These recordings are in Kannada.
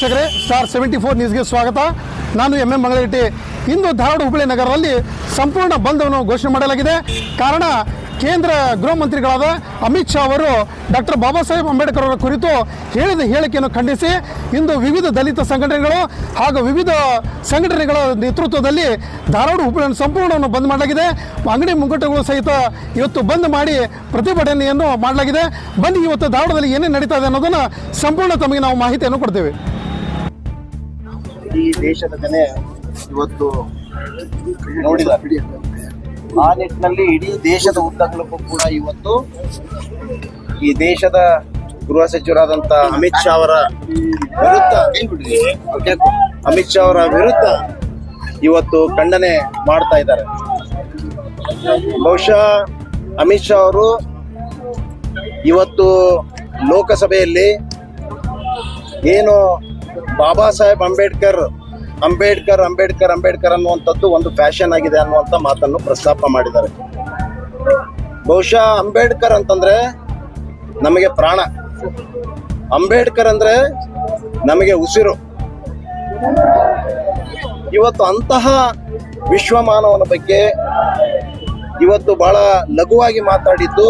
ವೀಕ್ಷಕರೇ, ಸ್ಟಾರ್ ಸೆವೆಂಟಿ ಫೋರ್ ನ್ಯೂಸ್ಗೆ ಸ್ವಾಗತ. ನಾನು ಎಂ ಎಂ ಮಂಗಳಗಟ್ಟಿ ಇಂದು ಧಾರವಾಡ ಹುಬ್ಬಳ್ಳಿ ನಗರದಲ್ಲಿ ಸಂಪೂರ್ಣ ಬಂಧವನ್ನು ಘೋಷಣೆ ಮಾಡಲಾಗಿದೆ. ಕಾರಣ, ಕೇಂದ್ರ ಗೃಹ ಮಂತ್ರಿಗಳಾದ ಅಮಿತ್ ಶಾ ಅವರು ಡಾಕ್ಟರ್ ಬಾಬಾ ಸಾಹೇಬ್ ಅಂಬೇಡ್ಕರ್ ಅವರ ಕುರಿತು ಹೇಳಿದ ಹೇಳಿಕೆಯನ್ನು ಖಂಡಿಸಿ, ಇಂದು ವಿವಿಧ ದಲಿತ ಸಂಘಟನೆಗಳು ಹಾಗೂ ವಿವಿಧ ಸಂಘಟನೆಗಳ ನೇತೃತ್ವದಲ್ಲಿ ಧಾರವಾಡ ಹುಬ್ಬಳ್ಳಿಯನ್ನು ಸಂಪೂರ್ಣವನ್ನು ಬಂದ್ ಮಾಡಲಾಗಿದೆ. ಅಂಗಡಿ ಮುಂಗಟ್ಟುಗಳು ಸಹಿತ ಇವತ್ತು ಬಂದ್ ಮಾಡಿ ಪ್ರತಿಭಟನೆಯನ್ನು ಮಾಡಲಾಗಿದೆ. ಬನ್ನಿ, ಇವತ್ತು ಧಾರವಾಡದಲ್ಲಿ ಏನೇನು ನಡೀತಾ ಇದೆ ಅನ್ನೋದನ್ನು ಸಂಪೂರ್ಣ ತಮಗೆ ನಾವು ಮಾಹಿತಿಯನ್ನು ಕೊಡ್ತೇವೆ. ಇಡೀ ದೇಶದ ಜನ ಇವತ್ತು ನೋಡಿಲ್ಲ ಆ ನಿಟ್ಟಿನಲ್ಲಿ ಇಡೀ ದೇಶದ ಉದ್ದಗಲಕ್ಕೂ ಕೂಡ ಇವತ್ತು ಈ ದೇಶದ ಗೃಹ ಸಚಿವರಾದಂತ ಅಮಿತ್ ಶಾ ಅವರ ವಿರುದ್ಧ ಅಮಿತ್ ಶಾ ಅವರ ವಿರುದ್ಧ ಇವತ್ತು ಖಂಡನೆ ಮಾಡ್ತಾ ಇದ್ದಾರೆ. ಬಹುಶಃ ಅಮಿತ್ ಶಾ ಅವರು ಇವತ್ತು ಲೋಕಸಭೆಯಲ್ಲಿ ಏನು ಬಾಬಾ ಸಾಹೇಬ್ ಅಂಬೇಡ್ಕರ್ ಅಂಬೇಡ್ಕರ್ ಅಂಬೇಡ್ಕರ್ ಅಂಬೇಡ್ಕರ್ ಅನ್ನುವಂಥದ್ದು ಒಂದು ಫ್ಯಾಷನ್ ಆಗಿದೆ ಅನ್ನುವಂಥ ಮಾತನ್ನು ಪ್ರಸ್ತಾಪ ಮಾಡಿದ್ದಾರೆ. ಬಹುಶಃ ಅಂಬೇಡ್ಕರ್ ಅಂತಂದ್ರೆ ನಮಗೆ ಪ್ರಾಣ. ಅಂಬೇಡ್ಕರ್ ಅಂದ್ರೆ ನಮಗೆ ಉಸಿರು. ಇವತ್ತು ಅಂತಹ ವಿಶ್ವಮಾನವನ ಬಗ್ಗೆ ಇವತ್ತು ಬಹಳ ಲಘುವಾಗಿ ಮಾತಾಡಿದ್ದು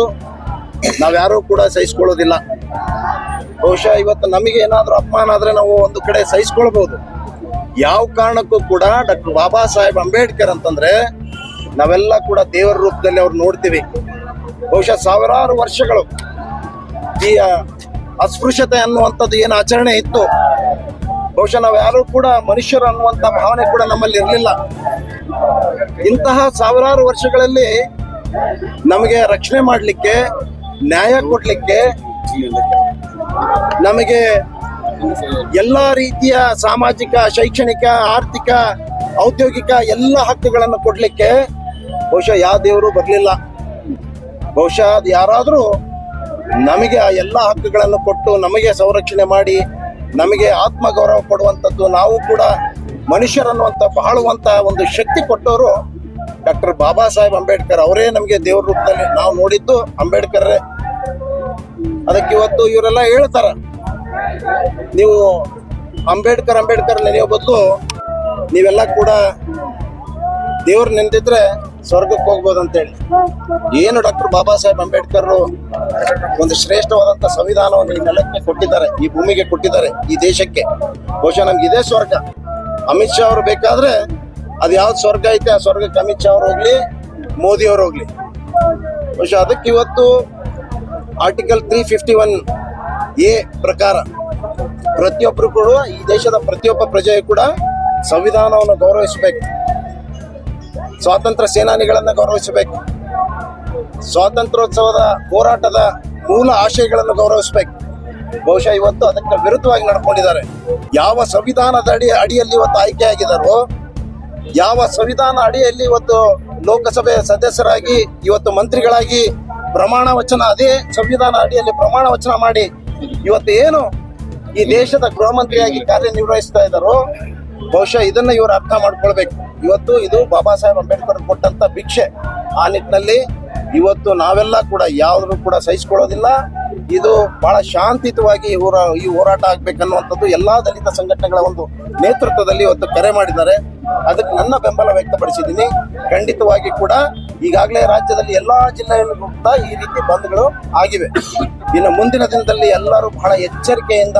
ನಾವ್ಯಾರೂ ಕೂಡ ಸಹಿಸ್ಕೊಳ್ಳೋದಿಲ್ಲ. ಬಹುಶಃ ಇವತ್ತು ನಮಗೆ ಏನಾದರೂ ಅಪಮಾನ ಆದರೆ ನಾವು ಒಂದು ಕಡೆ ಸಹಿಸ್ಕೊಳ್ಬಹುದು ಯಾವ ಕಾರಣಕ್ಕೂ ಕೂಡ ಡಾಕ್ಟರ್ ಬಾಬಾ ಸಾಹೇಬ್ ಅಂಬೇಡ್ಕರ್ ಅಂತಂದ್ರೆ ನಾವೆಲ್ಲ ಕೂಡ ದೇವರ ರೂಪದಲ್ಲಿ ಅವ್ರು ನೋಡ್ತೀವಿ. ಬಹುಶಃ ಸಾವಿರಾರು ವರ್ಷಗಳು ಈ ಅಸ್ಪೃಶ್ಯತೆ ಅನ್ನುವಂಥದ್ದು ಏನು ಆಚರಣೆ ಇತ್ತು. ಬಹುಶಃ ನಾವು ಯಾರು ಕೂಡ ಮನುಷ್ಯರು ಅನ್ನುವಂಥ ಭಾವನೆ ಕೂಡ ನಮ್ಮಲ್ಲಿ ಇರಲಿಲ್ಲ. ಇಂತಹ ಸಾವಿರಾರು ವರ್ಷಗಳಲ್ಲಿ ನಮಗೆ ರಕ್ಷಣೆ ಮಾಡಲಿಕ್ಕೆ, ನ್ಯಾಯ ಕೊಡ್ಲಿಕ್ಕೆ ನಮಗೆ ಎಲ್ಲ ರೀತಿಯ ಸಾಮಾಜಿಕ, ಶೈಕ್ಷಣಿಕ, ಆರ್ಥಿಕ, ಔದ್ಯೋಗಿಕ ಎಲ್ಲ ಹಕ್ಕುಗಳನ್ನು ಕೊಡಲಿಕ್ಕೆ ಬಹುಶಃ ಯಾವ ದೇವರು ಬರಲಿಲ್ಲ. ಬಹುಶಃ ಅದು ಯಾರಾದರೂ ನಮಗೆ ಆ ಎಲ್ಲ ಹಕ್ಕುಗಳನ್ನು ಕೊಟ್ಟು ನಮಗೆ ಸಂರಕ್ಷಣೆ ಮಾಡಿ, ನಮಗೆ ಆತ್ಮಗೌರವ ಕೊಡುವಂಥದ್ದು, ನಾವು ಕೂಡ ಮನುಷ್ಯರನ್ನುವಂಥ ಬಾಳುವಂತ ಒಂದು ಶಕ್ತಿ ಕೊಟ್ಟವರು ಡಾಕ್ಟರ್ ಬಾಬಾ ಸಾಹೇಬ್ ಅಂಬೇಡ್ಕರ್ ಅವರೇ ನಮಗೆ ದೇವ್ರ ರೂಪದಲ್ಲಿ ನಾವು ನೋಡಿದ್ದು ಅಂಬೇಡ್ಕರ್ ಅದಕ್ಕೆ ಇವತ್ತು ಇವರೆಲ್ಲ ಹೇಳ್ತಾರ. ನೀವು ಅಂಬೇಡ್ಕರ್ ಅಂಬೇಡ್ಕರ್ ನೆನೆಯೋ ಬದಲು ನೀವೆಲ್ಲ ಕೂಡ ದೇವ್ರು ನೆನೆದಿದ್ರೆ ಸ್ವರ್ಗಕ್ಕೆ ಹೋಗ್ಬೋದು ಅಂತೇಳಿ ಏನು ಡಾಕ್ಟರ್ ಬಾಬಾ ಸಾಹೇಬ್ ಅಂಬೇಡ್ಕರ್ ಒಂದು ಶ್ರೇಷ್ಠವಾದಂತ ಸಂವಿಧಾನವನ್ನು ಈ ನೆಲಕ್ಕೆ ಕೊಟ್ಟಿದ್ದಾರೆ, ಈ ಭೂಮಿಗೆ ಕೊಟ್ಟಿದ್ದಾರೆ, ಈ ದೇಶಕ್ಕೆ. ಬಹುಶಃ ನಮ್ಗೆ ಇದೇ ಸ್ವರ್ಗ. ಅಮಿತ್ ಶಾ ಅವರು ಬೇಕಾದ್ರೆ ಅದು ಯಾವ್ದು ಸ್ವರ್ಗ ಐತೆ, ಆ ಸ್ವರ್ಗಕ್ಕೆ ಅಮಿತ್ ಶಾ ಅವ್ರು ಹೋಗ್ಲಿ, ಮೋದಿ ಅವ್ರು ಹೋಗ್ಲಿ. ಬಹುಶಃ ಅದಕ್ಕೆ ಇವತ್ತು article three fifty one A ಪ್ರಕಾರ ಪ್ರತಿಯೊಬ್ಬರು ಕೂಡ, ಈ ದೇಶದ ಪ್ರತಿಯೊಬ್ಬ ಪ್ರಜೆಯು ಕೂಡ ಸಂವಿಧಾನವನ್ನು ಗೌರವಿಸಬೇಕು. ಸ್ವಾತಂತ್ರ್ಯ ಸೇನಾನಿಗಳನ್ನು ಗೌರವಿಸಬೇಕು. ಸ್ವಾತಂತ್ರ್ಯೋತ್ಸವದ ಹೋರಾಟದ ಮೂಲ ಆಶಯಗಳನ್ನು ಗೌರವಿಸಬೇಕು. ಬಹುಶಃ ಇವತ್ತು ಅದಕ್ಕೆ ವಿರುದ್ಧವಾಗಿ ನಡ್ಕೊಂಡಿದ್ದಾರೆ. ಯಾವ ಸಂವಿಧಾನದ ಅಡಿ, ಅಡಿಯಲ್ಲಿ ಇವತ್ತು ಆಯ್ಕೆಯಾಗಿದ್ದಾರೋ ಯಾವ ಸಂವಿಧಾನ ಅಡಿಯಲ್ಲಿ ಇವತ್ತು ಲೋಕಸಭೆಯ ಸದಸ್ಯರಾಗಿ, ಇವತ್ತು ಮಂತ್ರಿಗಳಾಗಿ ಪ್ರಮಾಣ ವಚನ, ಅದೇ ಸಂವಿಧಾನ ಅಡಿಯಲ್ಲಿ ಪ್ರಮಾಣ ವಚನ ಮಾಡಿ ಇವತ್ತು ಏನು ಈ ದೇಶದ ಗೃಹ ಮಂತ್ರಿಯಾಗಿ ಕಾರ್ಯನಿರ್ವಹಿಸ್ತಾ ಇದ್ದಾರೋ, ಬಹುಶಃ ಇದನ್ನ ಇವರು ಅರ್ಥ ಮಾಡ್ಕೊಳ್ಬೇಕು. ಇವತ್ತು ಇದು ಬಾಬಾ ಸಾಹೇಬ್ ಅಂಬೇಡ್ಕರ್ ಕೊಟ್ಟಂತ ಭಿಕ್ಷೆ. ಆ ನಿಟ್ಟಿನಲ್ಲಿ ಇವತ್ತು ನಾವೆಲ್ಲ ಕೂಡ ಯಾವ್ದು ಕೂಡ ಸಹಿಸ್ಕೊಳ್ಳೋದಿಲ್ಲ. ಇದು ಬಹಳ ಶಾಂತಿಯುತವಾಗಿ ಈ ಹೋರಾ, ಈ ಹೋರಾಟ ಆಗ್ಬೇಕನ್ನುವಂಥದ್ದು ಎಲ್ಲಾ ದಲಿತ ಸಂಘಟನೆಗಳ ಒಂದು ನೇತೃತ್ವದಲ್ಲಿ ಇವತ್ತು ಕರೆ ಮಾಡಿದ್ದಾರೆ. ಅದಕ್ಕೆ ನನ್ನ ಬೆಂಬಲ ವ್ಯಕ್ತಪಡಿಸಿದ್ದೀನಿ. ಖಂಡಿತವಾಗಿ ಕೂಡ ಈಗಾಗಲೇ ರಾಜ್ಯದಲ್ಲಿ ಎಲ್ಲಾ ಜಿಲ್ಲೆಯಲ್ಲೂ ಕೂಡ ಈ ರೀತಿ ಬಂದ್ಗಳು ಆಗಿವೆ. ಇನ್ನು ಮುಂದಿನ ದಿನದಲ್ಲಿ ಎಲ್ಲರೂ ಬಹಳ ಎಚ್ಚರಿಕೆಯಿಂದ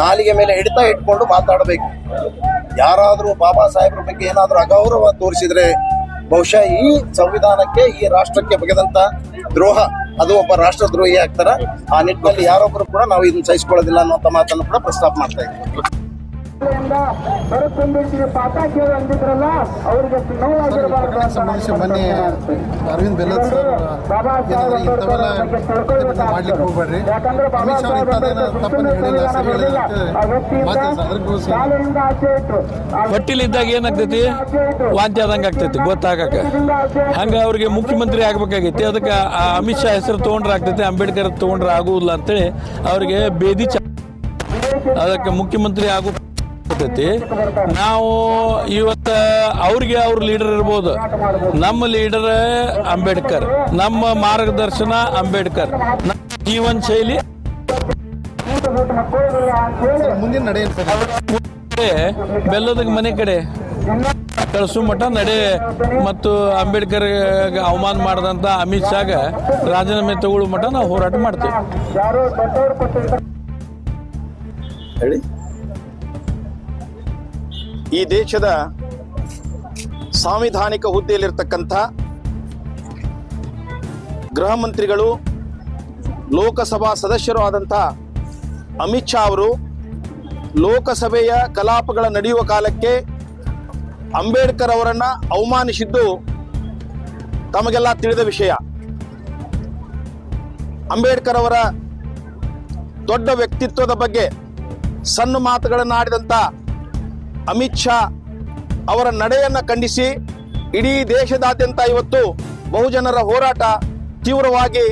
ನಾಲಿಗೆ ಮೇಲೆ ಹಿಡಿತ ಇಟ್ಕೊಂಡು ಮಾತಾಡಬೇಕು. ಯಾರಾದರೂ ಬಾಬಾ ಸಾಹೇಬ್ರ ಬಗ್ಗೆ ಏನಾದರೂ ಅಗೌರವ ತೋರಿಸಿದ್ರೆ ಬಹುಶಃ ಈ ಸಂವಿಧಾನಕ್ಕೆ, ಈ ರಾಷ್ಟ್ರಕ್ಕೆ ಬಗೆದಂತ ದ್ರೋಹ ಅದು ಒಬ್ಬ ರಾಷ್ಟ್ರದ್ರೋಹಿ ಆಗ್ತಾರ. ಆ ನಿಟ್ಟಿನಲ್ಲಿ ಯಾರೊಬ್ಬರು ಕೂಡ ನಾವು ಇದನ್ನ ಸಹಿಸಿಕೊಳ್ಳೋದಿಲ್ಲ ಅನ್ನುವಂಥ ಮಾತನ್ನು ಕೂಡ ಪ್ರಸ್ತಾಪ ಮಾಡ್ತಾ ಇದ್ದೀವಿ. ಸಂಬಂಧಿಸಿ ಮೊನ್ನೆ ಅರವಿಂದ್ ಬೆಲ್ಲದ್ ಸರ್ ಏನಂದ್ರೆ ಇಂಥವೆಲ್ಲ ತಿಳ್ಕೊಳ್ಬೇಕಾಗ್ತದೆ. ಮಾಡ್ಲಿಕ್ಕೆ ಹೋಗ್ಬೇಡ್ರಿ. ಬಾಬಾ ಅಮಿತ್ ಶಾ ಇಂಥದ್ದೇನ ತಪ್ಪನ್ನು ಹೇಳಿಲ್ಲ ಸರಿ ಹೇಳಿಲ್ಲ ಹೊಟ್ಟಿಲಿದ್ದಾಗ ಏನಾಗ್ತೈತಿ? ವಾಂತಿ ಆದಂಗೆ ಆಗ್ತೈತಿ ಗೊತ್ತಾಗಕ. ಹಂಗೆ ಅವ್ರಿಗೆ ಮುಖ್ಯಮಂತ್ರಿ ಆಗ್ಬೇಕಾಗೈತಿ. ಅದಕ್ಕೆ ಆ ಅಮಿತ್ ಶಾ ಹೆಸರು ತೊಗೊಂಡ್ರೆ ಆಗ್ತೈತಿ ಅಂಬೇಡ್ಕರ್ ತೊಗೊಂಡ್ರೆ ಆಗುವುದಿಲ್ಲ ಅಂತೇಳಿ ಅವ್ರಿಗೆ ಬೇದಿ ಚ ಅದಕ್ಕೆ ಮುಖ್ಯಮಂತ್ರಿ ಆಗು ಆಗ್ತೈತಿ ನಾವು ಇವತ್ತ ಅವ್ರಿಗೆ ಅವ್ರ ಲೀಡರ್ ಇರ್ಬೋದು. ನಮ್ಮ ಲೀಡರ್ ಅಂಬೇಡ್ಕರ್ ನಮ್ಮ ಮಾರ್ಗದರ್ಶನ ಅಂಬೇಡ್ಕರ್. ನಮ್ಮ ಜೀವನ ಶೈಲಿ ಮುಂದಿನ ನಡೆ ಬೆಲ್ಲದ ಮನೆ ಕಡೆ. ಕಳಸು ಮಠ ನಡೆ ಮತ್ತು ಅಂಬೇಡ್ಕರ್ ಅವಮಾನ ಮಾಡಿದಂತ ಅಮಿತ್ ಶಾಗ ರಾಜೀನಾಮೆ ತಗೊಳ್ಳೋ ಮಠ ನಾವು ಹೋರಾಟ ಮಾಡ್ತೇವೆ. ಹೇಳಿ. ಈ ದೇಶದ ಸಾಂವಿಧಾನಿಕ ಹುದ್ದೆಯಲ್ಲಿರ್ತಕ್ಕಂಥ ಗೃಹ ಮಂತ್ರಿಗಳು, ಲೋಕಸಭಾ ಸದಸ್ಯರು ಆದಂಥ ಅಮಿತ್ ಶಾ ಅವರು ಲೋಕಸಭೆಯ ಕಲಾಪಗಳ ನಡೆಯುವ ಕಾಲಕ್ಕೆ ಅಂಬೇಡ್ಕರ್ ಅವರನ್ನ ಅವಮಾನಿಸಿದ್ದು ತಮಗೆಲ್ಲ ತಿಳಿದ ವಿಷಯ. ಅಂಬೇಡ್ಕರ್ ಅವರ ದೊಡ್ಡ ವ್ಯಕ್ತಿತ್ವದ ಬಗ್ಗೆ ಸಣ್ಣ ಮಾತುಗಳನ್ನು ಆಡಿದಂಥ ಅಮಿತ್ ಶಾ ಅವರ ನಡೆಯನ್ನ ಖಂಡಿಸಿ ಇಡೀ ದೇಶದಾದ್ಯಂತ ಇವತ್ತು ಬಹುಜನರ ಹೋರಾಟ ತೀವ್ರವಾಗಿ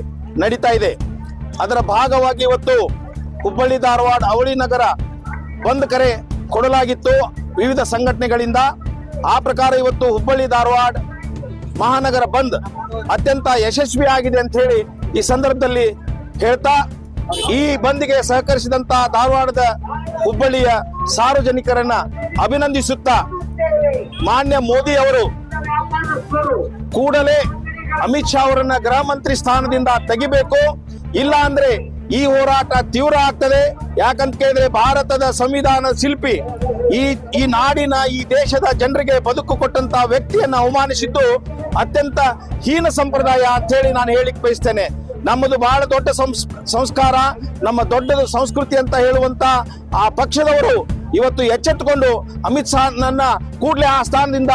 ನಡೀತಾ ಇದೆ. ಅದರ ಭಾಗವಾಗಿ ಇವತ್ತು ಹುಬ್ಬಳ್ಳಿ, ಧಾರವಾಡ, ಅವಳಿ ನಗರ ಬಂದ್ ಕರೆ ಕೊಡಲಾಗಿತ್ತು ವಿವಿಧ ಸಂಘಟನೆಗಳಿಂದ. ಆ ಪ್ರಕಾರ ಇವತ್ತು ಹುಬ್ಬಳ್ಳಿ, ಧಾರವಾಡ ಮಹಾನಗರ ಬಂದ್ ಅತ್ಯಂತ ಯಶಸ್ವಿ ಆಗಿದೆ ಅಂತ ಹೇಳಿ ಈ ಸಂದರ್ಭದಲ್ಲಿ ಹೇಳ್ತಾ, ಈ ಬಂದ್ಗೆ ಸಹಕರಿಸಿದಂತ ಧಾರವಾಡದ ಹುಬ್ಬಳ್ಳಿಯ ಸಾರ್ವಜನಿಕರನ್ನ ಅಭಿನಂದಿಸುತ್ತಾ ಮಾನ್ಯ ಮೋದಿ ಅವರು ಕೂಡಲೇ ಅಮಿತ್ ಶಾ ಅವರನ್ನ ಗೃಹ ಮಂತ್ರಿ ಸ್ಥಾನದಿಂದ ತೆಗಿಬೇಕು. ಇಲ್ಲ ಅಂದ್ರೆ ಈ ಹೋರಾಟ ತೀವ್ರ ಆಗ್ತದೆ. ಯಾಕಂತ ಕೇಳಿದ್ರೆ ಭಾರತದ ಸಂವಿಧಾನ ಶಿಲ್ಪಿ ಈ ಈ ನಾಡಿನ ಈ ದೇಶದ ಜನರಿಗೆ ಬದುಕು ಕೊಟ್ಟಂತ ವ್ಯಕ್ತಿಯನ್ನು ಅವಮಾನಿಸಿದ್ದು ಅತ್ಯಂತ ಹೀನ ಸಂಪ್ರದಾಯ ಅಂತ ಹೇಳಿ ನಾನು ಹೇಳಿಕ್ ಬಯಸ್ತೇನೆ. ನಮ್ಮದು ಬಹಳ ದೊಡ್ಡ ಸಂಸ್- ಸಂಸ್ಕಾರ, ನಮ್ಮ ದೊಡ್ಡದು ಸಂಸ್ಕೃತಿ ಅಂತ ಹೇಳುವಂತ ಆ ಪಕ್ಷದವರು ಇವತ್ತು ಎಚ್ಚೆತ್ತುಕೊಂಡು ಅಮಿತ್ ಶಾ ನನ್ನ ಕೂಡಲೇ ಆ ಸ್ಥಾನದಿಂದ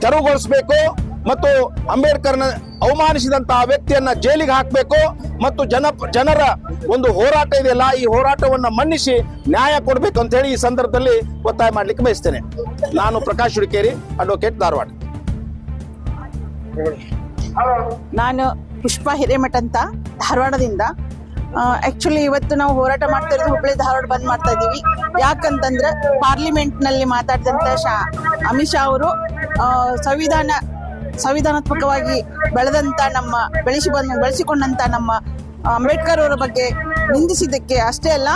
ತೆರವುಗೊಳಿಸಬೇಕು. ಮತ್ತು ಅಂಬೇಡ್ಕರ್ನ ಅವಮಾನಿಸಿದಂತ ವ್ಯಕ್ತಿಯನ್ನ ಜೈಲಿಗೆ ಹಾಕಬೇಕು ಮತ್ತು ಜನ ಜನರ ಒಂದು ಹೋರಾಟ ಇದೆಯಲ್ಲ, ಈ ಹೋರಾಟವನ್ನ ಮನ್ನಿಸಿ ನ್ಯಾಯ ಕೊಡಬೇಕು ಅಂತ ಹೇಳಿ ಈ ಸಂದರ್ಭದಲ್ಲಿ ಒತ್ತಾಯ ಮಾಡ್ಲಿಕ್ಕೆ ಬಯಸ್ತೇನೆ. ನಾನು ಪ್ರಕಾಶ್ ಹುಡುಕೇರಿ ಅಡ್ವೊಕೇಟ್ ಧಾರವಾಡ. ನಾನು ಪುಷ್ಪ ಹಿರೇಮಠ ಅಂತ ಧಾರವಾಡದಿಂದ. ಆಕ್ಚುಲಿ ಇವತ್ತು ನಾವು ಹೋರಾಟ ಮಾಡ್ತಾ ಇರೋದು ಹುಬ್ಬಳ್ಳಿ ಧಾರವಾಡ ಬಂದ್ ಮಾಡ್ತಾ ಇದೀವಿ ಯಾಕಂತಂದ್ರೆ ಪಾರ್ಲಿಮೆಂಟ್ನಲ್ಲಿ ಮಾತಾಡಿದಂತ ಶಾ ಅಮಿತ್ ಶಾ ಅವರು ಸಂವಿಧಾನ ಸಂವಿಧಾನಾತ್ಮಕವಾಗಿ ಬೆಳೆದಂತ ನಮ್ಮ ಬೆಳೆಸಿ ಬಂದ ಬೆಳೆಸಿಕೊಂಡಂತ ನಮ್ಮ ಅಂಬೇಡ್ಕರ್ ಅವರ ಬಗ್ಗೆ ನಿಂದಿಸಿದ್ದಕ್ಕೆ ಅಷ್ಟೇ ಅಲ್ಲ,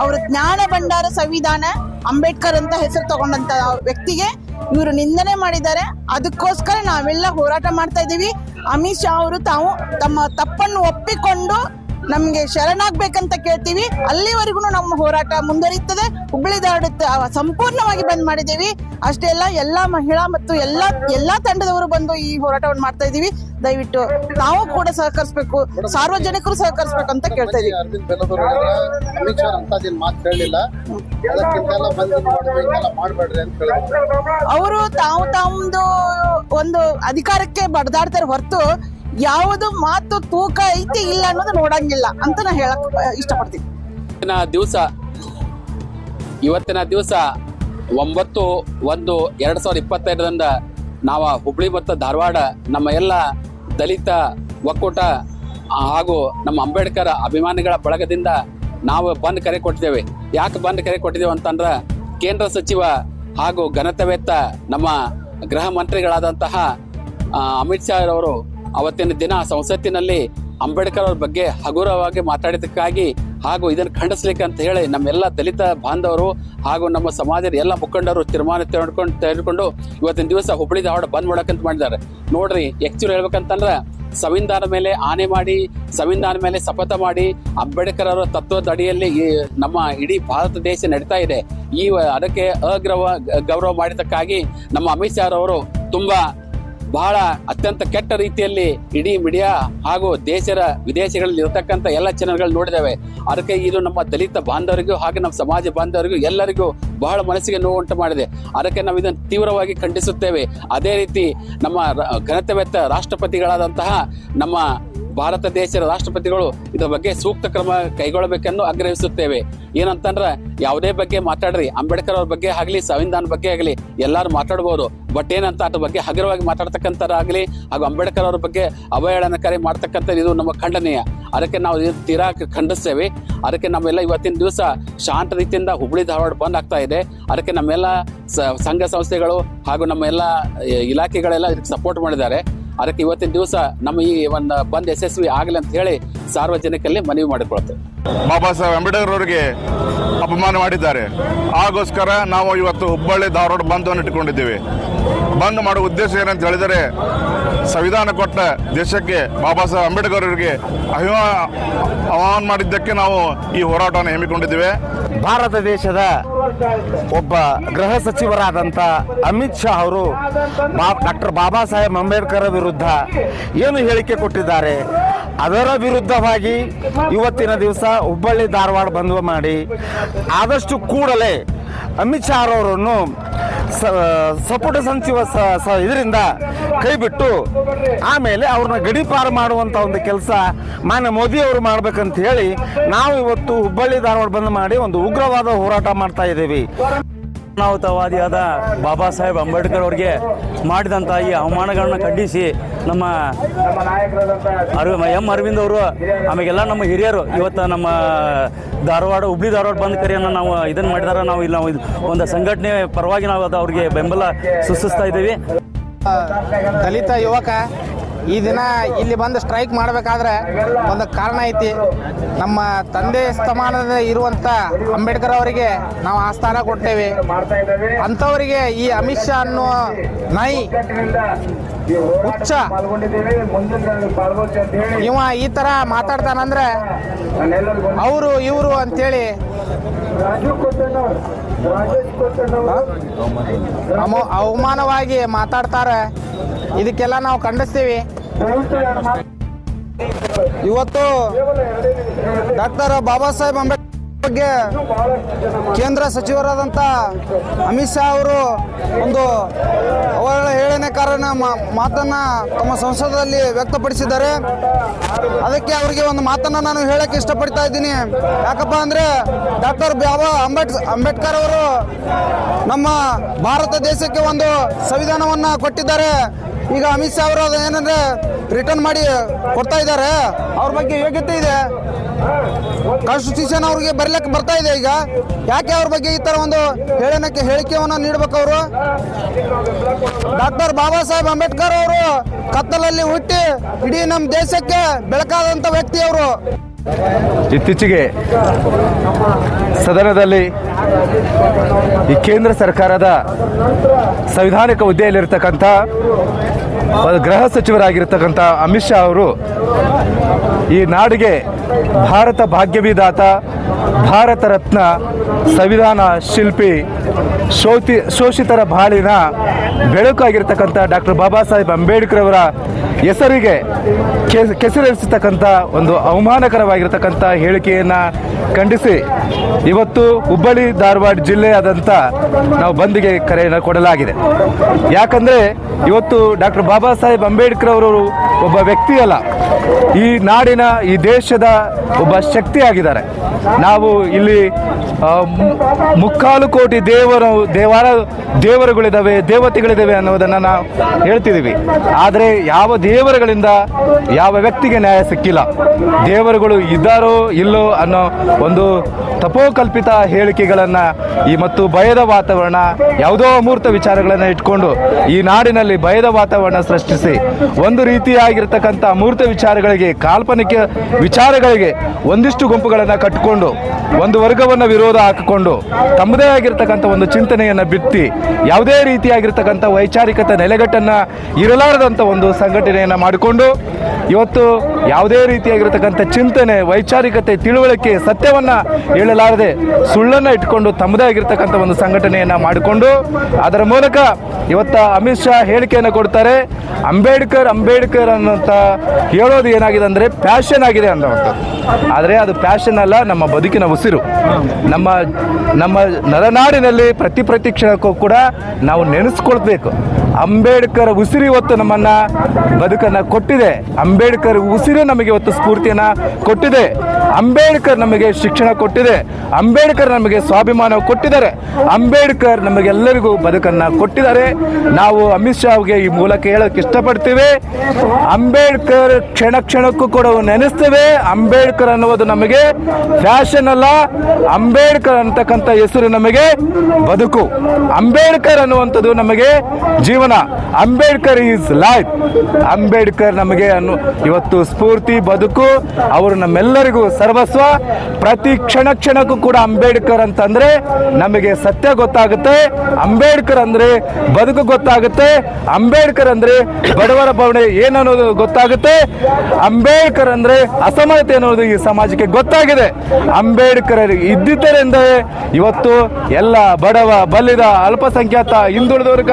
ಅವರ ಜ್ಞಾನ ಭಂಡಾರ ಸಂವಿಧಾನ ಅಂಬೇಡ್ಕರ್ ಅಂತ ಹೆಸರು ತಗೊಂಡಂತ ವ್ಯಕ್ತಿಗೆ ಇವರು ನಿಂದನೆ ಮಾಡಿದ್ದಾರೆ. ಅದಕ್ಕೋಸ್ಕರ ನಾವೆಲ್ಲ ಹೋರಾಟ ಮಾಡ್ತಾ ಇದ್ದೀವಿ. ಅಮಿತ್ ಶಾ ಅವರು ತಾವು ತಮ್ಮ ತಪ್ಪನ್ನು ಒಪ್ಪಿಕೊಂಡು ನಮ್ಗೆ ಶರಣಾಗ್ಬೇಕಂತ ಕೇಳ್ತೀವಿ. ಅಲ್ಲಿವರೆಗೂ ನಮ್ಮ ಹೋರಾಟ ಮುಂದುವರಿಯುತ್ತದೆ. ಹುಬ್ಬಳ್ಳಿ ಧಾರವಾಡ ಸಂಪೂರ್ಣವಾಗಿ ಬಂದ್ ಮಾಡಿದ್ದೀವಿ. ಅಷ್ಟೇ ಅಲ್ಲ ಎಲ್ಲಾ ಮಹಿಳಾ ಮತ್ತು ಎಲ್ಲಾ ಎಲ್ಲಾ ತಂಡದವರು ಬಂದು ಈ ಹೋರಾಟವನ್ನು ಮಾಡ್ತಾ ಇದೀವಿ ದಯವಿಟ್ಟು ನಾವು ಕೂಡ ಸಹಕರಿಸಬೇಕು ಸಾರ್ವಜನಿಕರು ಸಹಕರಿಸಬೇಕು ಅಂತ ಕೇಳ್ತಾ ಇದೀವಿ ಅವರು ತಾವು ತಮ್ದು ಒಂದು ಅಧಿಕಾರಕ್ಕೆ ಬಡದಾಡ್ತಾರೆ ಹೊರತು ಯಾವುದು ಮಾತು ತೂಕ ಐತಿ ಇಲ್ಲ ಅನ್ನೋದು ನೋಡಂಗಿಲ್ಲ ಅಂತ ನಾ ಹೇಳಕ್ ಇಷ್ಟಪಡ್ತೀನಿ. ಇವತ್ತಿನ ದಿವಸ ಇವತ್ತಿನ ದಿವಸ ಒಂಬತ್ತು ಒಂದು ಎರಡ್ ಸಾವಿರದ ಇಪ್ಪತ್ತೈದರಿಂದ ನಾವು ಹುಬ್ಳಿ ಮತ್ತು ಧಾರವಾಡ ನಮ್ಮ ಎಲ್ಲ ದಲಿತ, ಒಕ್ಕೂಟ ಹಾಗೂ ನಮ್ಮ ಅಂಬೇಡ್ಕರ್ ಅಭಿಮಾನಿಗಳ ಬಳಗದಿಂದ ನಾವು ಬಂದ್ ಕರೆ ಕೊಟ್ಟಿದ್ದೇವೆ. ಯಾಕೆ ಬಂದ್ ಕರೆ ಕೊಟ್ಟಿದ್ದೇವೆ ಅಂತಂದ್ರೆ ಕೇಂದ್ರ ಸಚಿವ ಹಾಗೂ ಘನತವೇತ್ತ ನಮ್ಮ ಗೃಹ ಮಂತ್ರಿಗಳಾದಂತಹ ಅಮಿತ್ ಶಾ ಅವರು ಅವತ್ತಿನ ದಿನ ಸಂಸತ್ತಿನಲ್ಲಿ ಅಂಬೇಡ್ಕರ್ ಅವ್ರ ಬಗ್ಗೆ ಹಗುರವಾಗಿ ಮಾತಾಡಿದಕ್ಕಾಗಿ ಹಾಗೂ ಇದನ್ನು ಖಂಡಿಸ್ಲಿಕ್ಕೆ ಅಂತ ಹೇಳಿ ನಮ್ಮೆಲ್ಲ ದಲಿತ ಬಾಂಧವರು ಹಾಗೂ ನಮ್ಮ ಸಮಾಜದ ಎಲ್ಲ ಮುಖಂಡರು ತೀರ್ಮಾನ ತೆಗೆದುಕೊಂಡು ತೆಗೆದುಕೊಂಡು ಇವತ್ತಿನ ದಿವಸ ಹುಬ್ಬಳ್ಳಿ ಧಾರವಾಡ ಬಂದ್ ಮಾಡಕ್ಕಂತ ಮಾಡಿದ್ದಾರೆ. ನೋಡ್ರಿ ಆಕ್ಚುಲಿ ಹೇಳ್ಬೇಕಂತಂದ್ರ ಸಂವಿಧಾನ ಮೇಲೆ ಆನೆ ಮಾಡಿ ಸಂವಿಧಾನ ಮೇಲೆ ಶಪಥ ಮಾಡಿ ಅಂಬೇಡ್ಕರ್ ಅವರ ತತ್ವದ ಅಡಿಯಲ್ಲಿ ಈ ನಮ್ಮ ಇಡೀ ಭಾರತ ದೇಶ ನಡೀತಾ ಇದೆ. ಈ ಅದಕ್ಕೆ ಅಗ್ರವ ಗೌರವ ಮಾಡಿದ್ದಕ್ಕಾಗಿ ನಮ್ಮ ಅಮಿತ್ ಶಾ ಅವರು ತುಂಬಾ ಬಹಳ ಅತ್ಯಂತ ಕೆಟ್ಟ ರೀತಿಯಲ್ಲಿ ಇಡೀ ಮೀಡಿಯಾ ಹಾಗೂ ದೇಶದ ವಿದೇಶಗಳಲ್ಲಿ ಇರತಕ್ಕಂತ ಎಲ್ಲ ಚಾನೆಲ್ಗಳು ನೋಡಿದಾವೆ ಅದಕ್ಕೆ ಇದು ನಮ್ಮ ದಲಿತ ಬಾಂಧವರಿಗೂ ಹಾಗೆ ನಮ್ಮ ಸಮಾಜ ಬಾಂಧವರಿಗೂ ಎಲ್ಲರಿಗೂ ಬಹಳ ಮನಸ್ಸಿಗೆ ನೋವು ಉಂಟು ಮಾಡಿದೆ. ಅದಕ್ಕೆ ನಾವು ಇದನ್ನು ತೀವ್ರವಾಗಿ ಖಂಡಿಸುತ್ತೇವೆ. ಅದೇ ರೀತಿ ನಮ್ಮ ಘನತೆ ಘನತೆವೆತ್ತ ರಾಷ್ಟ್ರಪತಿಗಳಾದಂತಹ ನಮ್ಮ ಭಾರತ ದೇಶದ ರಾಷ್ಟ್ರಪತಿಗಳು ಇದರ ಬಗ್ಗೆ ಸೂಕ್ತ ಕ್ರಮ ಕೈಗೊಳ್ಳಬೇಕೆಂದು ಆಗ್ರಹಿಸುತ್ತೇವೆ. ಏನಂತಂದ್ರೆ ಯಾವುದೇ ಬಗ್ಗೆ ಮಾತಾಡ್ರಿ. ಅಂಬೇಡ್ಕರ್ ಅವ್ರ ಬಗ್ಗೆ ಆಗಲಿ ಸಂವಿಧಾನ ಬಗ್ಗೆ ಆಗಲಿ ಎಲ್ಲರೂ ಮಾತಾಡ್ಬೋದು. ಬಟ್ ಏನಂತ ಅದ್ರ ಬಗ್ಗೆ ಹಗುರವಾಗಿ ಮಾತಾಡ್ತಕ್ಕಂಥದ್ದಾಗಲಿ ಹಾಗೂ ಅಂಬೇಡ್ಕರ್ ಅವ್ರ ಬಗ್ಗೆ ಅವಹೇಳನಕಾರಿ ಮಾಡ್ತಕ್ಕಂಥದ್ದು ಇದು ನಮ್ಮ ಖಂಡನೀಯ. ಅದಕ್ಕೆ ನಾವು ಇದು ತೀರಾ ಖಂಡಿಸ್ತೇವೆ. ಅದಕ್ಕೆ ನಮ್ಮೆಲ್ಲ ಇವತ್ತಿನ ದಿವಸ ಶಾಂತ ರೀತಿಯಿಂದ ಹುಬ್ಬಳ್ಳಿ ಧಾರವಾಡ ಬಂದ್ ಆಗ್ತಾ ಇದೆ. ಅದಕ್ಕೆ ನಮ್ಮೆಲ್ಲ ಸಂಘ ಸಂಸ್ಥೆಗಳು ಹಾಗೂ ನಮ್ಮೆಲ್ಲ ಇಲಾಖೆಗಳೆಲ್ಲ ಇದಕ್ಕೆ ಸಪೋರ್ಟ್ ಮಾಡಿದ್ದಾರೆ. ಅದಕ್ಕೆ ಇವತ್ತಿನ ದಿವಸ ನಮ್ಮ ಈ ಒಂದು ಬಂದ್ ಯಶಸ್ವಿ ಆಗಲಿ ಅಂತ ಹೇಳಿ ಸಾರ್ವಜನಿಕರಲ್ಲಿ ಮನವಿ ಮಾಡಿಕೊಳ್ತೇವೆ. ಬಾಬಾ ಸಾಹೇಬ್ ಅಂಬೇಡ್ಕರ್ ಅವರಿಗೆ ಅಪಮಾನ ಮಾಡಿದ್ದಾರೆ. ಆಗೋಸ್ಕರ ನಾವು ಇವತ್ತು ಹುಬ್ಬಳ್ಳಿ ಧಾರವಾಡ ಬಂಧವನ್ನು ಇಟ್ಟುಕೊಂಡಿದ್ದೇವೆ ಬಂದ್ ಮಾಡುವ ಉದ್ದೇಶ ಏನಂತ ಹೇಳಿದರೆ, ಸಂವಿಧಾನ ಕೊಟ್ಟ ದೇಶಕ್ಕೆ ಬಾಬಾ ಸಾಹೇಬ್ ಅಂಬೇಡ್ಕರ್ ಅವರಿಗೆ ಅಭಿಮಾ ಆಹ್ವಾನ ಮಾಡಿದ್ದಕ್ಕೆ ನಾವು ಈ ಹೋರಾಟವನ್ನು ಹಮ್ಮಿಕೊಂಡಿದ್ದೇವೆ. ಭಾರತ ದೇಶದ ಒಬ್ಬ ಗೃಹ ಸಚಿವರಾದಂಥ ಅಮಿತ್ ಶಾ ಅವರು ಡಾಕ್ಟರ್ ಬಾಬಾ ಸಾಹೇಬ್ ಅಂಬೇಡ್ಕರ್ ವಿರುದ್ಧ ಏನು ಹೇಳಿಕೆ ಕೊಟ್ಟಿದ್ದಾರೆ? ಅದರ ವಿರುದ್ಧವಾಗಿ ಇವತ್ತಿನ ದಿವಸ ಹುಬ್ಬಳ್ಳಿ ಧಾರವಾಡ ಬಂದ್ ಮಾಡಿ ಆದಷ್ಟು ಕೂಡಲೇ ಅಮಿತ್ ಶಾ ಅವರನ್ನು ಸ- ಸಂಚಿವ ಇದರಿಂದ ಇದರಿಂದ ಕೈಬಿಟ್ಟು ಆಮೇಲೆ ಅವ್ರನ್ನ ಗಡೀಪಾರು ಮಾಡುವಂತ ಒಂದು ಕೆಲಸ ಮಾನ್ಯ ಮೋದಿ ಅವರು ಮಾಡ್ಬೇಕಂತ ಹೇಳಿ ನಾವು ಇವತ್ತು ಹುಬ್ಬಳ್ಳಿ ಧಾರವಾಡ ಬಂದ್ ಮಾಡಿ ಒಂದು ಉಗ್ರವಾದ ಹೋರಾಟ ಮಾಡ್ತಾ ಇದ್ದೀವಿ. ಅನಾಹುತವಾದಿಯಾದ ಬಾಬಾ ಸಾಹೇಬ್ ಅಂಬೇಡ್ಕರ್ ಅವರಿಗೆ ಮಾಡಿದಂಥ ಈ ಅವಮಾನಗಳನ್ನ ಖಂಡಿಸಿ ನಮ್ಮ ಅರವಿ ಎಂ ಅರವಿಂದ್ ಅವರು ಆಮೇಲೆಲ್ಲ ನಮ್ಮ ಹಿರಿಯರು, ಇವತ್ತು ನಮ್ಮ ಧಾರವಾಡ, ಹುಬ್ಳಿ ಧಾರವಾಡ ಬಂದ್ ಕರೆಯನ್ನು ನಾವು ಇದನ್ನು ಮಾಡಿದಾರ. ನಾವು ಇಲ್ಲಿ ನಾವು ಒಂದು ಸಂಘಟನೆ ಪರವಾಗಿ ನಾವು ಅದು ಅವ್ರಿಗೆ ಬೆಂಬಲ ಸೃಷ್ಟಿಸ್ತಾ ಇದ್ದೀವಿ. ದಲಿತ ಯುವಕ ಈ ದಿನ ಇಲ್ಲಿ ಬಂದು ಸ್ಟ್ರೈಕ್ ಮಾಡಬೇಕಾದ್ರೆ ಒಂದು ಕಾರಣ ಐತಿ. ನಮ್ಮ ತಂದೆ ಸ್ಥಮಾನದ ಇರುವಂತ ಅಂಬೇಡ್ಕರ್ ಅವರಿಗೆ ನಾವು ಆ ಸ್ಥಾನ ಕೊಟ್ಟೇವೆ ಅಂಥವರಿಗೆ ಈ ಅಮಿತ್ ಶಾ ಅನ್ನೋ ನಾಯಿ ಹುಚ್ಚ ಇವ ಈ ತರ ಮಾತಾಡ್ತಾನಂದ್ರೆ ಅವರು ಇವರು ಅಂತೇಳಿ ಅವಮಾನವಾಗಿ ಮಾತಾಡ್ತಾರೆ. ಇದಕ್ಕೆಲ್ಲ ನಾವು ಖಂಡಿಸ್ತೀವಿ. ಇವತ್ತು ಡಾಕ್ಟರ್ ಬಾಬಾ ಸಾಹೇಬ್ ಅಂಬೇಡ್ಕರ್ ಬಗ್ಗೆ ಕೇಂದ್ರ ಸಚಿವರಾದಂತ ಅಮಿತ್ ಶಾ ಅವರು ಒಂದು ಅವರ ಹೇಳನೆ ಕಾರಣ ಮಾತನ್ನ ತಮ್ಮ ಸಂಸದರಲ್ಲಿ ವ್ಯಕ್ತಪಡಿಸಿದ್ದಾರೆ. ಅದಕ್ಕೆ ಅವರಿಗೆ ಒಂದು ಮಾತನ್ನ ನಾನು ಹೇಳಕ್ಕೆ ಇಷ್ಟಪಡ್ತಾ ಇದ್ದೀನಿ. ಯಾಕಪ್ಪ ಅಂದ್ರೆ ಡಾಕ್ಟರ್ ಬಾಬಾ ಅಂಬೇಡ್ ಅಂಬೇಡ್ಕರ್ ಅವರು ನಮ್ಮ ಭಾರತ ದೇಶಕ್ಕೆ ಒಂದು ಸಂವಿಧಾನವನ್ನ ಕೊಟ್ಟಿದ್ದಾರೆ. ಈಗ ಅಮಿತ್ ಶಾ ಅವರು ಏನಂದ್ರೆ ರಿಟರ್ನ್ ಮಾಡಿ ಕೊಡ್ತಾ ಇದ್ದಾರೆ. ಅವ್ರ ಬಗ್ಗೆ ಯೋಗ್ಯತೆ ಇದೆ. ಕಾನ್ಸ್ಟಿಟ್ಯೂಷನ್ ಅವ್ರಿಗೆ ಬರ್ಲಿಕ್ಕೆ ಬರ್ತಾ ಇದೆ ಈಗ. ಯಾಕೆ ಅವ್ರ ಬಗ್ಗೆ ಈ ತರ ಒಂದು ಹೇಳನಕ್ಕೆ ಹೇಳಿಕೆಯನ್ನು ನೀಡಬೇಕು ಅವರು? ಡಾಕ್ಟರ್ ಬಾಬಾ ಸಾಹೇಬ್ ಅಂಬೇಡ್ಕರ್ ಅವರು ಕತ್ತಲಲ್ಲಿ ಹುಟ್ಟಿ ಇಡೀ ನಮ್ಮ ದೇಶಕ್ಕೆ ಬೆಳಕಾದಂತ ವ್ಯಕ್ತಿ ಅವರು. ಇತ್ತೀಚೆಗೆ ಸದನದಲ್ಲಿ ಈ ಕೇಂದ್ರ ಸರ್ಕಾರದ ಸಂವಿಧಾನಿಕ ಹುದ್ದೆಯಲ್ಲಿರ್ತಕ್ಕಂಥ ಗೃಹ ಸಚಿವರಾಗಿರ್ತಕ್ಕಂಥ ಅಮಿತ್ ಶಾ ಅವರು ಈ ನಾಡಿಗೆ ಭಾರತ ಭಾಗ್ಯವಿದಾತ ಭಾರತ ರತ್ನ, ಸಂವಿಧಾನ ಶಿಲ್ಪಿ, ಶೋತಿ ಶೋಷಿತರ ಬಾಳಿನ ಬೆಳಕಾಗಿರ್ತಕ್ಕಂಥ ಡಾಕ್ಟರ್ ಬಾಬಾ ಸಾಹೇಬ್ ಅಂಬೇಡ್ಕರ್ ಅವರ ಹೆಸರಿಗೆ ಕೆ- ಕೆಸರಿಸಿರ್ತಕ್ಕಂಥ ಒಂದು ಅವಮಾನಕರವಾಗಿರ್ತಕ್ಕಂಥ ಹೇಳಿಕೆಯನ್ನು ಖಂಡಿಸಿ. ಇವತ್ತು ಹುಬ್ಬಳ್ಳಿ ಧಾರವಾಡ ಜಿಲ್ಲೆಯಾದಂಥ ನಾವು ಬಂದಿಗೆ ಕರೆಯನ್ನು ಕೊಡಲಾಗಿದೆ. ಯಾಕಂದರೆ ಇವತ್ತು ಡಾಕ್ಟರ್ ಬಾಬಾ ಸಾಹೇಬ್ ಅಂಬೇಡ್ಕರ್ ಅವರು ಒಬ್ಬ ವ್ಯಕ್ತಿ ಅಲ್ಲ. ಈ ನಾಡಿನ, ಈ ದೇಶದ ಒಬ್ಬ ಶಕ್ತಿಯಾಗಿದ್ದಾರೆ. ನಾವು ಇಲ್ಲಿ ಮುಕ್ಕಾಲು ಕೋಟಿ ದೇವರು, ದೇವಾರ ದೇವರುಗಳಿದ್ದಾವೆ ದೇವತೆಗಳಿದ್ದಾವೆ ಅನ್ನೋದನ್ನು ನಾವು ಹೇಳ್ತಿದ್ದೀವಿ ಆದರೆ ಯಾವ ದೇವರುಗಳಿಂದ ಯಾವ ವ್ಯಕ್ತಿಗೆ ನ್ಯಾಯ ಸಿಕ್ಕಿಲ್ಲ? ದೇವರುಗಳು ಇದ್ದಾರೋ ಇಲ್ಲೋ ಅನ್ನೋ ಒಂದು ತಪೋಕಲ್ಪಿತ ಹೇಳಿಕೆಗಳನ್ನು ಈ ಮತ್ತು ಭಯದ ವಾತಾವರಣ ಯಾವುದೋ ಅಮೂರ್ತ ವಿಚಾರಗಳನ್ನು ಇಟ್ಕೊಂಡು ಈ ನಾಡಿನಲ್ಲಿ ಭಯದ ವಾತಾವರಣ ಸೃಷ್ಟಿಸಿ ಒಂದು ರೀತಿಯಾಗಿರ್ತಕ್ಕಂಥ ಅಮೂರ್ತ ವಿಚಾರಗಳಿಗೆ, ಕಾಲ್ಪನಿಕ ವಿಚಾರಗಳಿಗೆ ಒಂದಿಷ್ಟು ಗುಂಪುಗಳನ್ನು ಕಟ್ಟಿಕೊಂಡು ಒಂದು ವರ್ಗವನ್ನು ವಿರೋಧ ಹಾಕಿಕೊಂಡು ತಮ್ಮದೇ ಆಗಿರ್ತಕ್ಕಂಥ ಒಂದು ಚಿಂತನೆಯನ್ನು ಬಿತ್ತಿ, ಯಾವುದೇ ರೀತಿಯಾಗಿರ್ತಕ್ಕಂಥ ವೈಚಾರಿಕತೆ ನೆಲೆಗಟ್ಟನ್ನು ಇರಲಾರದಂಥ ಒಂದು ಸಂಘಟನೆಯನ್ನು ಮಾಡಿಕೊಂಡು, ಇವತ್ತು ಯಾವುದೇ ರೀತಿಯಾಗಿರ್ತಕ್ಕಂಥ ಚಿಂತನೆ, ವೈಚಾರಿಕತೆ, ತಿಳುವಳಿಕೆ, ಸತ್ಯವನ್ನು ಹೇಳಲಾರದೆ ಸುಳ್ಳನ್ನು ಇಟ್ಕೊಂಡು ತಮ್ಮದೇ ಆಗಿರ್ತಕ್ಕಂಥ ಒಂದು ಸಂಘಟನೆಯನ್ನು ಮಾಡಿಕೊಂಡು, ಅದರ ಮೂಲಕ ಇವತ್ತು ಅಮಿತ್ ಶಾ ಹೇಳಿಕೆಯನ್ನು ಕೊಡ್ತಾರೆ. ಅಂಬೇಡ್ಕರ್ ಅಂಬೇಡ್ಕರ್ ಅನ್ನೋಂಥ ಹೇಳೋದು ಏನಾಗಿದೆ ಅಂದರೆ ಪ್ಯಾಷನ್ ಆಗಿದೆ ಅಂತ ಆದರೆ ಅದು ಪ್ಯಾಷನ್ ಅಲ್ಲ, ನಮ್ಮ ಬದುಕಿನ ಉಸಿರು. ನಮ್ಮ ನಮ್ಮ ನರನಾಡಿನಲ್ಲಿ ಪ್ರತಿ ಪ್ರತಿ ಕ್ಷಣಕ್ಕೂ ಕೂಡ ನಾವು ನೆನೆಸ್ಕೊಳ್ಬೇಕು. ಅಂಬೇಡ್ಕರ್ ಉಸಿರಿ ಇವತ್ತು ನಮ್ಮನ್ನ ಬದುಕನ್ನ ಕೊಟ್ಟಿದೆ. ಅಂಬೇಡ್ಕರ್ ಉಸಿರು ನಮಗೆ ಇವತ್ತು ಸ್ಫೂರ್ತಿಯನ್ನ ಕೊಟ್ಟಿದೆ. ಅಂಬೇಡ್ಕರ್ ನಮಗೆ ಶಿಕ್ಷಣ ಕೊಟ್ಟಿದೆ. ಅಂಬೇಡ್ಕರ್ ನಮಗೆ ಸ್ವಾಭಿಮಾನ ಕೊಟ್ಟಿದ್ದಾರೆ. ಅಂಬೇಡ್ಕರ್ ನಮಗೆಲ್ಲರಿಗೂ ಬದುಕನ್ನ ಕೊಟ್ಟಿದ್ದಾರೆ. ನಾವು ಅಮಿತ್ ಶಾವ್ಗೆ ಈ ಮೂಲಕ ಹೇಳೋಕೆ ಇಷ್ಟಪಡ್ತೀವಿ. ಅಂಬೇಡ್ಕರ್ ಕ್ಷಣ ಕ್ಷಣಕ್ಕೂ ಕೂಡ ನೆನೆಸ್ತೇವೆ. ಅಂಬೇಡ್ಕರ್ ಅನ್ನೋದು ನಮಗೆ ಫ್ಯಾಷನ್ ಅಲ್ಲ. ಅಂಬೇಡ್ಕರ್ ಅಂತಕ್ಕಂಥ ಹೆಸರು ನಮಗೆ ಬದುಕು. ಅಂಬೇಡ್ಕರ್ ಅನ್ನುವಂಥದ್ದು ನಮಗೆ ಜೀವನ. Ambedkar is life. ಅಂಬೇಡ್ಕರ್ ನಮಗೆ ಅನ್ನು ಇವತ್ತು ಸ್ಫೂರ್ತಿ, ಬದುಕು, ಅವರು ನಮ್ಮೆಲ್ಲರಿಗೂ ಸರ್ವಸ್ವ. ಪ್ರತಿ ಕ್ಷಣ ಕ್ಷಣಕ್ಕೂ ಕೂಡ ಅಂಬೇಡ್ಕರ್ ಅಂತಂದ್ರೆ ನಮಗೆ ಸತ್ಯ ಗೊತ್ತಾಗುತ್ತೆ. ಅಂಬೇಡ್ಕರ್ ಅಂದ್ರೆ ಬದುಕು ಗೊತ್ತಾಗುತ್ತೆ. ಅಂಬೇಡ್ಕರ್ ಅಂದ್ರೆ ಬಡವರ ಭಾವನೆ ಏನನ್ನೋದು ಗೊತ್ತಾಗುತ್ತೆ. ಅಂಬೇಡ್ಕರ್ ಅಂದ್ರೆ ಅಸಮಾನತೆ ಅನ್ನೋದು ಈ ಸಮಾಜಕ್ಕೆ ಗೊತ್ತಾಗಿದೆ. ಅಂಬೇಡ್ಕರ್ ಇದ್ದಿದ್ದರಿಂದ ಇವತ್ತು ಎಲ್ಲ ಬಡವ, ಬಲ್ಲಿದ, ಅಲ್ಪಸಂಖ್ಯಾತ, ಹಿಂದುಳಿದವರ್ಗ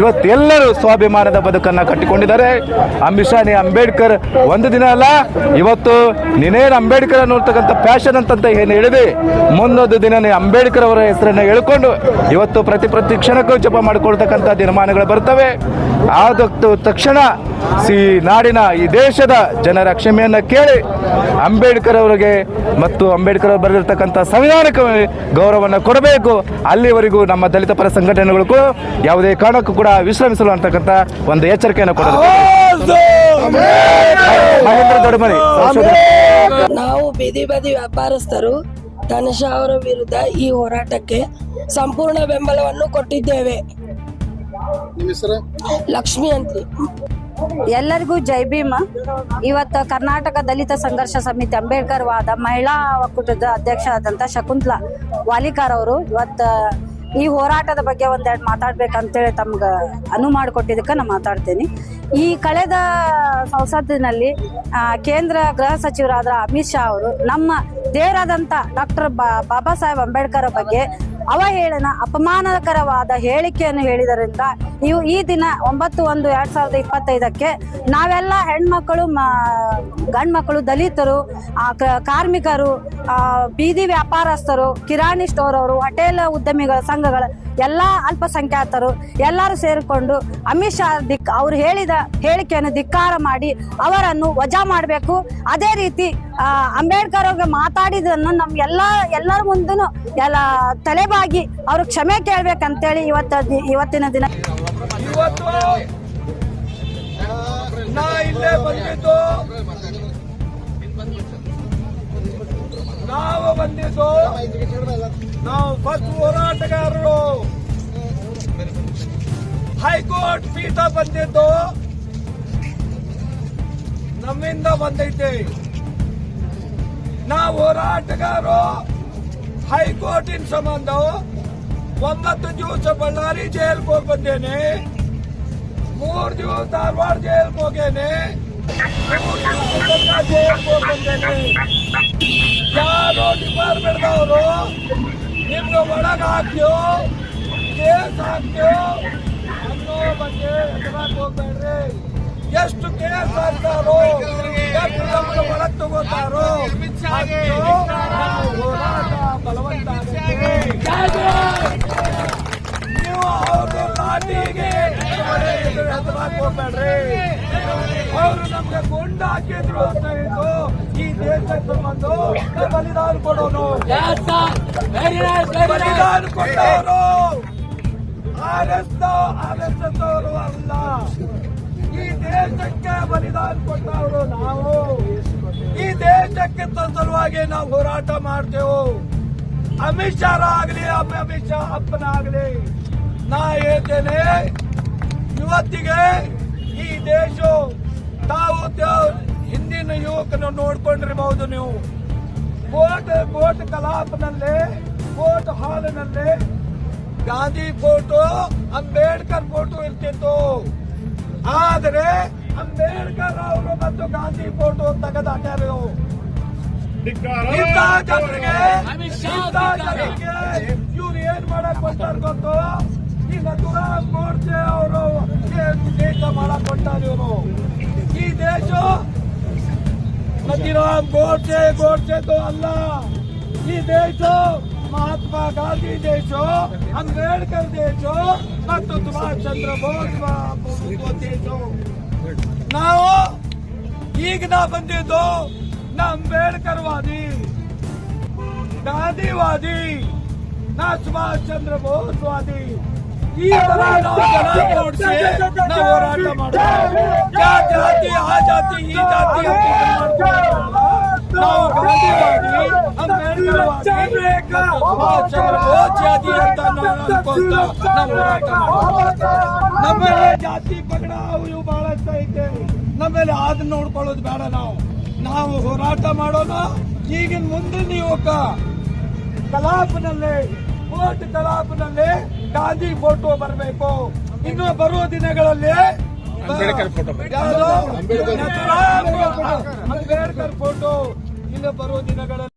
ಇವತ್ತೆಲ್ಲರೂ ಸ್ವಾಭಿಮಾನದ ಬದುಕನ್ನು ಕಟ್ಟಿಕೊಂಡಿದ್ದಾರೆ. ಅಮಿತ್ ಶಾ ನೀ ಅಂಬೇಡ್ಕರ್ ಒಂದು ದಿನ ಅಲ್ಲ, ಇವತ್ತು ನೀನೇನು ಅಂಬೇಡ್ಕರ್ ಅನ್ನೋರ್ತಕ್ಕಂಥ ಫ್ಯಾಷನ್ ಅಂತಂತ ಏನು ಹೇಳಿದೆ, ಮುಂದೊಂದು ದಿನ ನೀ ಅಂಬೇಡ್ಕರ್ ಅವರ ಹೆಸರನ್ನು ಹೇಳ್ಕೊಂಡು ಇವತ್ತು ಪ್ರತಿ ಪ್ರತಿ ಕ್ಷಣಕ್ಕೂ ಜಪ ಮಾಡಿಕೊಳ್ತಕ್ಕಂಥ ದಿನಮಾನಗಳು ಬರ್ತವೆ. ಆದ ತಕ್ಷಣ ಈ ನಾಡಿನ ಈ ದೇಶದ ಜನರ ಕ್ಷಮೆಯನ್ನು ಕೇಳಿ ಅಂಬೇಡ್ಕರ್ ಅವರಿಗೆ ಮತ್ತು ಅಂಬೇಡ್ಕರ್ ಅವರು ಬರೆದಿರ್ತಕ್ಕಂಥ ಸಂವಿಧಾನಕ್ಕೆ ಗೌರವವನ್ನು ಕೊಡಬೇಕು. ಅಲ್ಲಿವರೆಗೂ ನಮ್ಮ ದಲಿತ ಪರ ಸಂಘಟನೆಗಳು ಕೂಡ ಯಾವುದೇ ಕಾರಣಕ್ಕೂ ಕೂಡ ವಿಶ್ರಮಿಸಲು ಅಂತಕ್ಕಂಥ ಒಂದು ಎಚ್ಚರಿಕೆಯನ್ನು ಕೊಡಬೇಕು ನಾವು ಬೀದಿ ಬದಿ ವ್ಯಾಪಾರಸ್ಥರು ಧನುಷ ಅವರ ವಿರುದ್ಧ ಈ ಹೋರಾಟಕ್ಕೆ ಸಂಪೂರ್ಣ ಬೆಂಬಲವನ್ನು ಕೊಟ್ಟಿದ್ದೇವೆ. ಲಕ್ಷ್ಮಿ ಅಂತ. ಎಲ್ಲರಿಗೂ ಜೈ ಭೀಮ. ಇವತ್ತು ಕರ್ನಾಟಕ ದಲಿತ ಸಂಘರ್ಷ ಸಮಿತಿ ಅಂಬೇಡ್ಕರ್ ವಾದ ಮಹಿಳಾ ಒಕ್ಕೂಟದ ಅಧ್ಯಕ್ಷ ಆದಂತ ಶಕುಂತ್ಲಾ ವಾಲಿಕಾರ್ ಅವರು ಇವತ್ತು ಈ ಹೋರಾಟದ ಬಗ್ಗೆ ಒಂದೆರಡು ಮಾತಾಡ್ಬೇಕಂತೇಳಿ ತಮ್ಗೆ ಅನು ಮಾಡಿಕೊಟ್ಟಿದ್ದಕ್ಕೆ ನಾನು ಮಾತಾಡ್ತೀನಿ. ಈ ಕಳೆದ ಸಂಸತ್ತಿನಲ್ಲಿ ಕೇಂದ್ರ ಗೃಹ ಸಚಿವರಾದ ಅಮಿತ್ ಶಾ ಅವರು ನಮ್ಮ ದೇವರಾದಂಥ ಡಾಕ್ಟರ್ ಬಾಬಾ ಸಾಹೇಬ್ ಅಂಬೇಡ್ಕರ್ ಬಗ್ಗೆ ಅವಹೇಳನ, ಅಪಮಾನಕರವಾದ ಹೇಳಿಕೆಯನ್ನು ಹೇಳಿದರಿಂದ ಇವು ಈ ದಿನ ಒಂಬತ್ತು ಒಂದು ಎರಡ್ ಸಾವಿರದ ಇಪ್ಪತ್ತೈದಕ್ಕೆ ನಾವೆಲ್ಲ ಹೆಣ್ಮಕ್ಕಳು ಗಂಡ್ಮಕ್ಕಳು ದಲಿತರು ಕಾರ್ಮಿಕರು ಬೀದಿ ವ್ಯಾಪಾರಸ್ಥರು, ಕಿರಾಣಿ ಸ್ಟೋರ್ ಅವರು, ಹೋಟೆಲ್ ಉದ್ಯಮಿಗಳ ಸಂಘಗಳ ಎಲ್ಲ ಅಲ್ಪಸಂಖ್ಯಾತರು ಎಲ್ಲರೂ ಸೇರಿಕೊಂಡು ಅಮಿತ್ ಶಾ ದಿಕ್ ಅವ್ರು ಹೇಳಿದ ಹೇಳಿಕೆಯನ್ನು ಧಿಕ್ಕಾರ ಮಾಡಿ ಅವರನ್ನು ವಜಾ ಮಾಡಬೇಕು. ಅದೇ ರೀತಿ ಅಂಬೇಡ್ಕರ್ ಅವ್ರಿಗೆ ಮಾತಾಡಿದನ್ನು ನಮ್ ಎಲ್ಲ, ಎಲ್ಲರ ಮುಂದೂ ಎಲ್ಲ ತಲೆಬಾಗಿ ಅವ್ರು ಕ್ಷಮೆ ಕೇಳ್ಬೇಕಂತೇಳಿ ಇವತ್ತ ಇವತ್ತಿನ ದಿನ. ನಾವು ಬಂದಿದ್ದು ನಾವು ಫಸ್ಟ್ ಹೋರಾಟಗಾರರು ಹೈಕೋರ್ಟ್ ಪೀಠ ಬಂದಿದ್ದು ನಮ್ಮಿಂದ ಬಂದೈತೆ ನಾವು ಹೋರಾಟಗಾರರು ಹೈಕೋರ್ಟಿನ ಸಂಬಂಧ ಒಂಬತ್ತು ದಿವಸ ಬಳ್ಳಾರಿ ಜೈಲ್ಗೆ ಹೋಗಿ ಬಂದೇನೆ ಮೂರ್ ದಿವಸ ಧಾರವಾಡ ಜೈಲ್ಗೆ ಹೋಗೇನೆ ಮೂರ್ ದಿವಸ ಗದಗ ಜೈಲ್ಗೆ ಹೋಗಿ ಬಂದೇನೆ ಯಾರು ಡಿಪಾರ್ಟ್ಮೆಂಟ್ದವರು ನಿಮ್ಗೆ ಕೇಸ್ ಹಾಕ್ಯೋ ಅನ್ನೋ ಎಷ್ಟು ಕೇಸ್ ಹಾಕ್ತಾರೋ ಎಷ್ಟು ನಮ್ಮನ್ನು ಒಳಗೆ ತಗೋತಾರೋ ಹೋರಾಟ ಬಲವಂತ ಆಗುತ್ತೆ. ನೀವು ಅವ್ರ ಲಾಟಿಗೆ ಹೆಸರಾಕ್ ಹೋಗ್ಬೇಡ್ರಿ ಅವರು ನಮ್ಗೆ ಗುಂಡ ಹಾಕಿದ್ರು ಅಂತ ಹೇಳಿದ್ದು ಈ ದೇಶಕ್ಕೆ ಬಲಿದಾನ ಕೊಡೋನು ಬಲಿದಾನ ಕೊಟ್ಟವರು ಆರ್ ಎಸ್ ಅಲ್ಲ ಈ ದೇಶಕ್ಕೆ ಬಲಿದಾನ ಕೊಟ್ಟವರು ನಾವು ಈ ದೇಶಕ್ಕೆ ಸಲುವಾಗಿ ನಾವು ಹೋರಾಟ ಮಾಡ್ತೇವೆ ಅಮಿತ್ ಶಾ ಆಗಲಿ, ಅಮಿತ್ ಶಾ ಅಪ್ಪನಾಗಲಿ ನಾ ಹೇಳ್ತೇನೆ ಇವತ್ತಿಗೆ ಈ ದೇಶ ತಾವು ಹಿಂದಿನ ಯುವಕನ ನೋಡ್ಕೊಂಡಿರಬಹುದು ನೀವು. ಕೋರ್ಟ್ ಕೋರ್ಟ್ ಕಲಾಪನಲ್ಲಿ ಕೋರ್ಟ್ ಹಾಲ್ನಲ್ಲಿ, ಗಾಂಧಿ ಫೋಟೋ, ಅಂಬೇಡ್ಕರ್ ಫೋಟೋ ಇರ್ತಿತ್ತು. ಆದರೆ ಅಂಬೇಡ್ಕರ್ ಅವರು ಮತ್ತು ಗಾಂಧಿ ಫೋಟೋ ತೆಗೆದಾಟ್ಯಾರ. ಜನರಿಗೆ ಇವ್ರು ಏನ್ ಮಾಡಕ್ ಬರ್ತಾರ ಗೊತ್ತು? ಈ ನಥುರಾಮ್ ಗೋಡ್ಸೆ ಅವರು ದೇಶ ಮಾಡಕ್ ಕೊಟ್ಟಾರ ಇವರು ಈ ದೇಶ ನಥಿರಾಮ್ ಗೋಡ್ಸೆ ಗೋಡ್ಸೆದು ಅಲ್ಲ ಈ ದೇಶ ಮಹಾತ್ಮ ಗಾಂಧಿ ದೇಶ ಅಂಬೇಡ್ಕರ್ ದೇಶ ಮತ್ತು ಸುಭಾಷ್ ಚಂದ್ರ ಬೋಸ್ ಮ- ದೇಶ ನಾವು ಈಗ ನಾ ಬಂದಿದ್ದು ನಾ ಅಂಬೇಡ್ಕರ್ ವಾದಿ ಗಾಂಧಿವಾದಿ ನಾ ಸುಭಾಷ್ ಚಂದ್ರ ಬೋಸ್ ವಾದಿ ಈ ತರ ನಾವು ಜನ ಕೂಡ್ಸಿ ನಾವು ಹೋರಾಟ ಮಾಡೋದು. ಯಾವ ಜಾತಿ ಆ ಜಾತಿ ಈ ಜಾತಿ ಅಂತ ನಾವು ಗಾಂಧಿವಾದಿ ಬೋಸ್ವಾದಿ ಅಂತ ನಾವು ಅನ್ಕೊಂತ ನಾವು ಹೋರಾಟ ಮಾಡ್ತೀವಿ. ನಮ್ಮೇಲೆ ಜಾತಿ ಪಗಡ ಇವು ಬಹಳಷ್ಟು ಐತೆ. ನಮ್ಮೇಲೆ ಅದನ್ನ ನೋಡ್ಕೊಳ್ಳೋದು ಬೇಡ ನಾವು. ನಾವು ಹೋರಾಟ ಮಾಡೋಣ ಈಗಿನ ಮುಂದಿನ ಯುವಕ ಕಲಾಪನಲ್ಲೇ ಕೋರ್ಟ್ ಕಲಾಪನಲ್ಲಿ ಗಾಂಧಿ ಫೋಟೋ ಬರಬೇಕು. ಇನ್ನು ಬರುವ ದಿನಗಳಲ್ಲಿ ಯಾವುದು? ಅಂಬೇಡ್ಕರ್ ಫೋಟೋ ಇನ್ನು ಬರುವ ದಿನಗಳಲ್ಲಿ